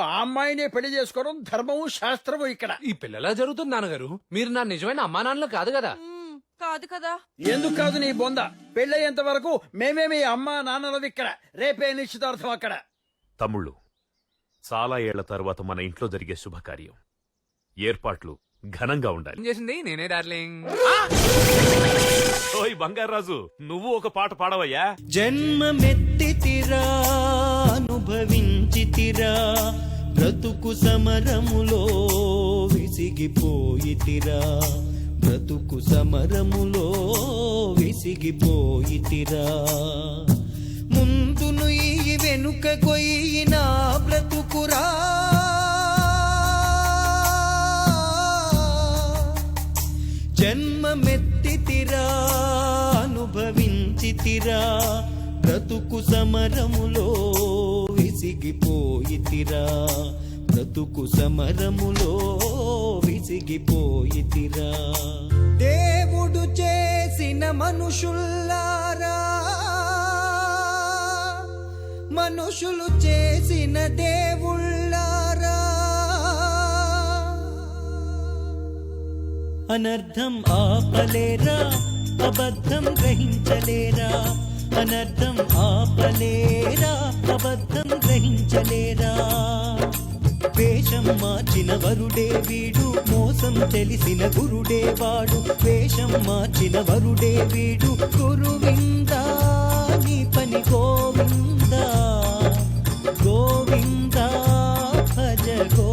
ఆ అమ్మాయినే పెళ్ళి చేసుకోవడం ధర్మము శాస్త్రము ఇక్కడ. ఈ పిల్లలా జరుగుతుంది నాన్నగారు. మీరు నా నిజమైన అమ్మా నాన్నలు కాదు కదా? మ్మ్, కాదు కదా. ఎందుకు కాదు నీ బొంద? పెళ్ళయ్యేంత వరకు మేమే మీ అమ్మ నాన్నలవి ఇక్కడ. రేపే నిశ్చితార్థం అక్కడ. తమ్ముళ్ళు చాలా ఏళ్ళ తరువాత మన ఇంట్లో జరిగే శుభకార్యం. ఏర్పాట్లు ఘనంగా ఉండాలి. ఏం చేసింది? నేనే డార్లింగ్. ఓయ్ బంగారాజు నువ్వు ఒక పాట పాడవయ్యా. జన్మమెత్తితిరా అనుభవించితిరా. బ్రతుకు సమరములో విసిగిపోయితిరా. బ్రతుకు సమరములో విసిగిపోయితిరా. ముందును ఈ వెనుక కొయ్యిన బ్రతుకురా. జన్మమెత్తితిరా అనుభవించితిరా. బ్రతుకు సమరములో విసిగిపోయితిరా. బ్రతుకు సమరములో విసిగిపోయితిరా. దేవుడు చేసిన మనుషుల్లారా. మనుషులు చేసిన దేవుళ్ళారా. అనర్థం ఆపలేరా అబద్ధం గ్రహించలేరా. అనర్థం ఆపలేరా? అబద్ధం గ్రహించలేరా? వేషం మార్చిన వరుడే వీడు మోసం తెలిసిన గురుడే వాడు. వేషం మార్చిన వరుడే వీడు గురువిందా? నీ పని గోవిందా? గోవిందా భజ గో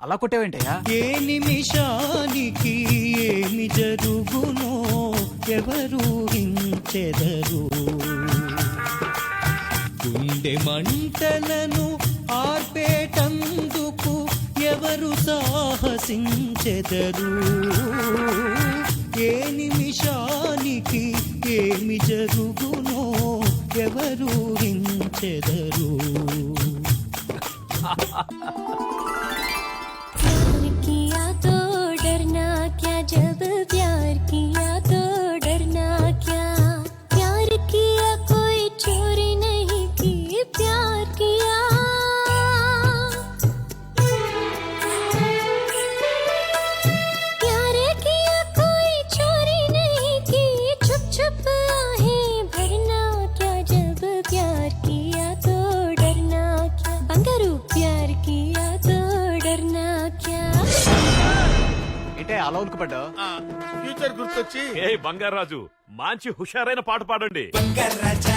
అలా కొట్టేవేంటయ్యా? ఏ నిమిషానికి ఏమి జరుగునో ఎవరు హించెదరు గుండె మంటలను ఆర్పేటందుకు ఎవరు సాహసించెదరు? ఏ నిమిషానికి ఏమి జరుగునో ఎవరు హించెదరు जब అలా ఉలికిపడ్డా ఫ్యూచర్ గుర్తొచ్చి ఏ బంగారాజు మంచి హుషారైన పాట పాడండి. బంగారాజా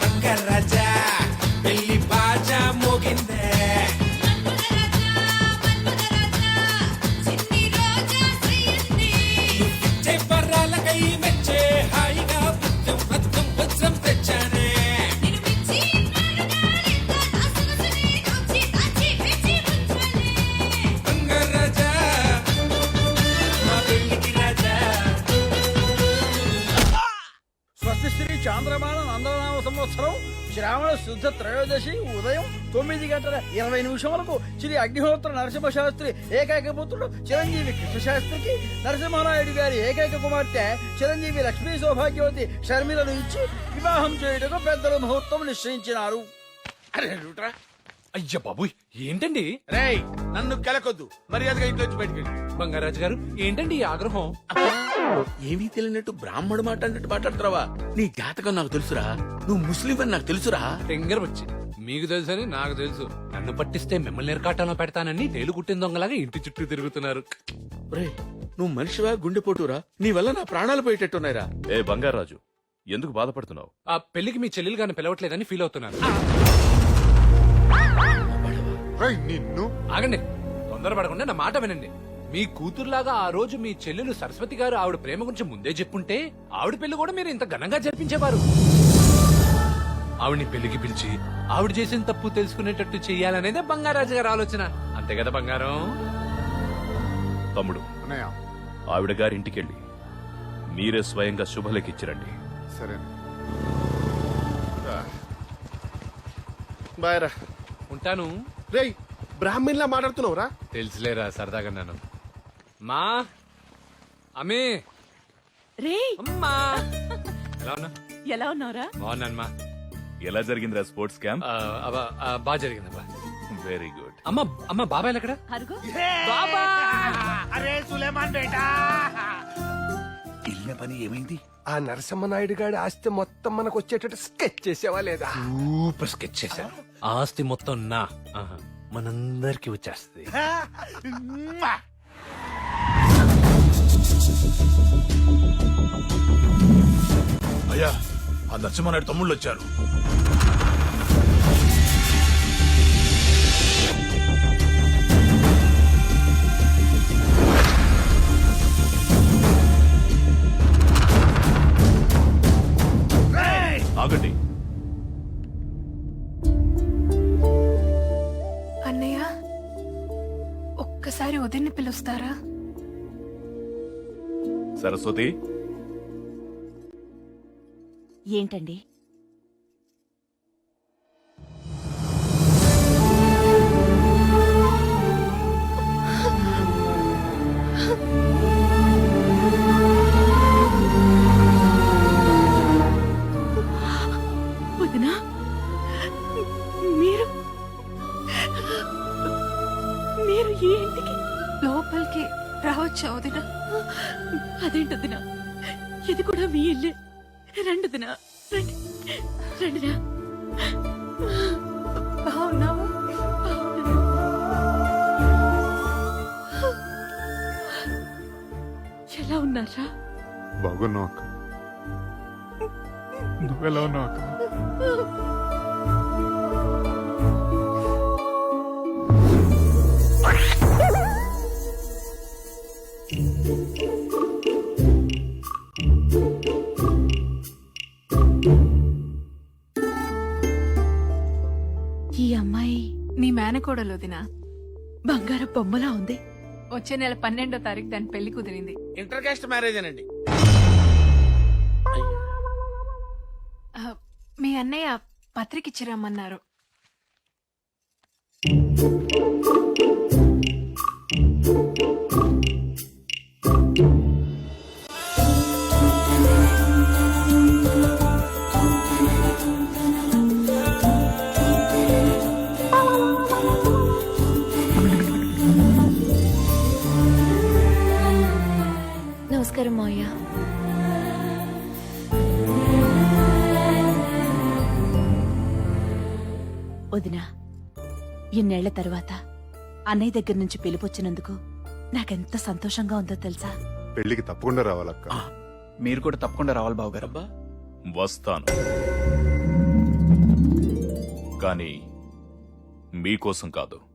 బంగారాజా సంవత్సరం శ్రావణ శుద్ధ త్రయోదశి ఉదయం తొమ్మిది గంటల ఇరవై నిమిషములకు శ్రీ అగ్నిహోత్ర నరసింహ శాస్త్రి ఏకైక పుత్రుడు చిరంజీవి కృష్ణ శాస్త్రికి నరసింహనాయుడు గారి ఏకైక కుమార్తె చిరంజీవి లక్ష్మీ సౌభాగ్యవతి షర్మిలను ఇచ్చి వివాహం చేయుటకు పెద్దలు ముహూర్తం నిశ్చయించినారు. అయ్య బాబుయ్ ఏంటండి? రేయ్ నన్ను కెలకొద్దు. మర్యాదగా ఇంట్లో. బంగారాజు గారు ఏంటండి ఈ ఆగ్రహం? ఏమీ తెలియనట్టు బ్రాహ్మడు మాట అన్నట్టు మాట్లాడుతున్నావా? నీ జాతకం నాకు తెలుసురా. నువ్వు ముస్లిం అని నాకు తెలుసురా. ఫింగర్ వచ్చి మీకు తెలుసని నాకు తెలుసు. నన్ను పట్టిస్తే మిమ్మల్ని ఎరకాటంలో పెడతానని తేలు కుట్టిన దొంగలాగా ఇంటి చుట్టూ తిరుగుతున్నారు. రే నువ్వు మనిషివా గుండెపోటురా? నీ వల్ల నా ప్రాణాలు పోయేటట్టున్నాయిరా. ఏ బంగారాజు ఎందుకు బాధపడుతున్నావు? ఆ పెళ్ళికి మీ చెల్లెలు గారిని పిలవట్లేదని ఫీల్ అవుతున్నారు. నిన్ను. ఆగండి తొందరపడకుండా నా మాట వినండి. మీ కూతురులాగా ఆ రోజు మీ చెల్లెలు సరస్వతి గారు ఆవిడ ప్రేమ గురించి ముందే చెప్పుంటే ఆవిడ పెళ్ళి కూడా మీరు ఇంత ఘనంగా జరిపించేవారు. ఆవిడ్ని పెళ్ళికి పిలిచి ఆవిడ చేసిన తప్పు తెలుసుకునేటట్టు చెయ్యాలనేదే బంగారాజు గారి ఆలోచన. అంతే కదా బంగారం? తమ్ముడు ఆవిడ గారి ఇంటికెళ్ళి మీరే స్వయంగా శుభలేఖిచ్చిరండి సరే. బాయ్ రా. ఉంటాను. రేయ్ బ్రాహ్మణ్లా మాట్లాడుతున్నావురా? తెలుసులేరా సరదాగా నన్ను. మా అమ్మే రే అమ్మా. ఎలా ఉన్నా? ఎలా ఉన్నావురా? బాగున్నాను మా ఎలా జరిగిందిరా స్పోర్ట్స్ క్యాంప్? అబ్బా, బాగా జరిగిందబ్బా వెరీ గుడ్. అమ్మ అమ్మ బాబాయ్ ఎక్కడ? అరే సులేమాన్ బేటా! ఇల్లు పని ఏమైంది? ఆ నరసింహనాయుడు గారి ఆస్తి మొత్తం మనకు వచ్చేటట్టు స్కెచ్ చేసేవా లేదా? సూపర్ స్కెచ్ చేశారు ఆస్తి మొత్తం నా. ఆహా, మనందరికి వచ్చేస్తుంది ఆ నరసింహనాయుడు తమ్ముళ్ళు వచ్చారు. ఆగండి. అన్నయ్య ఒక్కసారి వదిన్ని పిలుస్తారా? సరస్వతి? ఏంటండి? వదినా మీరు మీరు ఈ ఇంటికి లోపలికి రావచ్చా వదిన? అదేంటదినా? ఇది కూడా మీ ఇల్లే. రండిదినా రండి రండినా బాగున్నావా? ఎలా ఉన్నారా? బాగున్నావు అక్క. నువ్వెలా ఉన్నావు అక్క? వదిన. బంగారు బొమ్మలా ఉంది. వచ్చే నెల పన్నెండో తారీఖు దాని పెళ్ళి కుదిరింది. ఇంటర్ కాస్ట్ మ్యారేజ్ అనండి. ఆ, మీ అన్నయ్య పత్రిక ఇచ్చిరమ్మన్నారు. నమస్కారం మావయ్య వదినా ఇన్నేళ్ళ తర్వాత అన్నయ్య దగ్గర నుంచి పిలుపొచ్చినందుకు నాకెంత సంతోషంగా ఉందో తెలుసా? పెళ్ళికి తప్పకుండా రావాలక్క. మీరు కూడా తప్పకుండా రావాలి బాబు గారు అబ్బా. వస్తాను. కానీ మీకోసం కాదు.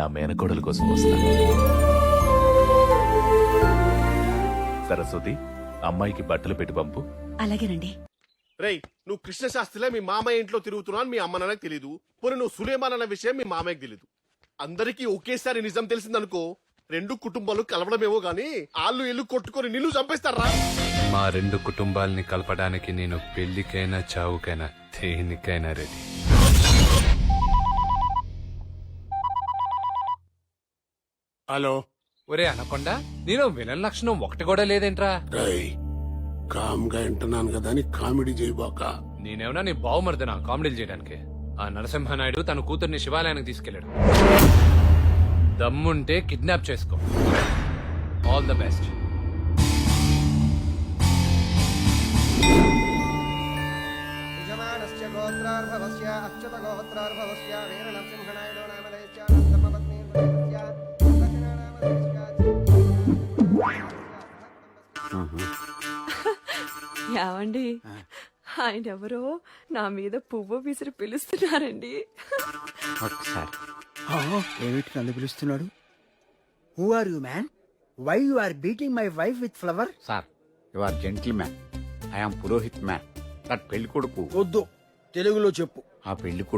నా మేనకోడల కోసం వస్తాను. సరస్వతి అమ్మాయికి బట్టలు పెట్టి పంపు. అలాగేనండి. రేయ్ నువ్వు కృష్ణ శాస్త్రిలో మీ మామయ్య ఇంట్లో తిరుగుతున్నావు అని మీ అమ్మ నాన్నకి తెలీదు. పోనీ నువ్వు సులేమాన్ అన్న విషయం మీ మామయ్యకి తెలీదు. అందరికీ ఒకేసారి నిజం తెలిసిందనుకో రెండు కుటుంబాలు కలవడమేమో గాని ఆళ్ళు ఇల్లు కొట్టుకొని నిన్ను చంపేస్తారా? మా రెండు కుటుంబాల్ని కలపడానికి నేను పెళ్ళికైనా చావుకైనా దేనికైనా రెడీ. హలో. ఒరే అనకొండ నేను విలన్ లక్షణం ఒకటి కూడా లేదేంట్రా? రై కామ్గా వింటున్నాను కదా అని కామెడీ చేయబాక నేనేమన్నా నీ బావుమర్దనా కామెడీలు చేయడానికి? ఆ నరసింహనాయుడు తన కూతుర్ని శివాలయానికి తీసుకెళ్ళాడు దమ్ముంటే కిడ్నాప్ చేసుకో. ఆల్ ద బెస్ట్ యజమానస్య గోత్రార్భవస్య అచ్యుత గోత్రార్భవస్య వీర నరసింహనాయుడు నామధేయస్య యావండి ఆయన ఎవరో నా మీద పువ్వు విసిరి పిలుస్తున్నారండి. ఏమిటి నన్ను పిలుస్తున్నాడు? Who are you man why you are beating my wife with flower sir you are gentleman I'm purohit man that పెళ్ళి కొడుకు వద్దు. తెలుగులో చెప్పు. ఆ పెళ్ళి కొడుకు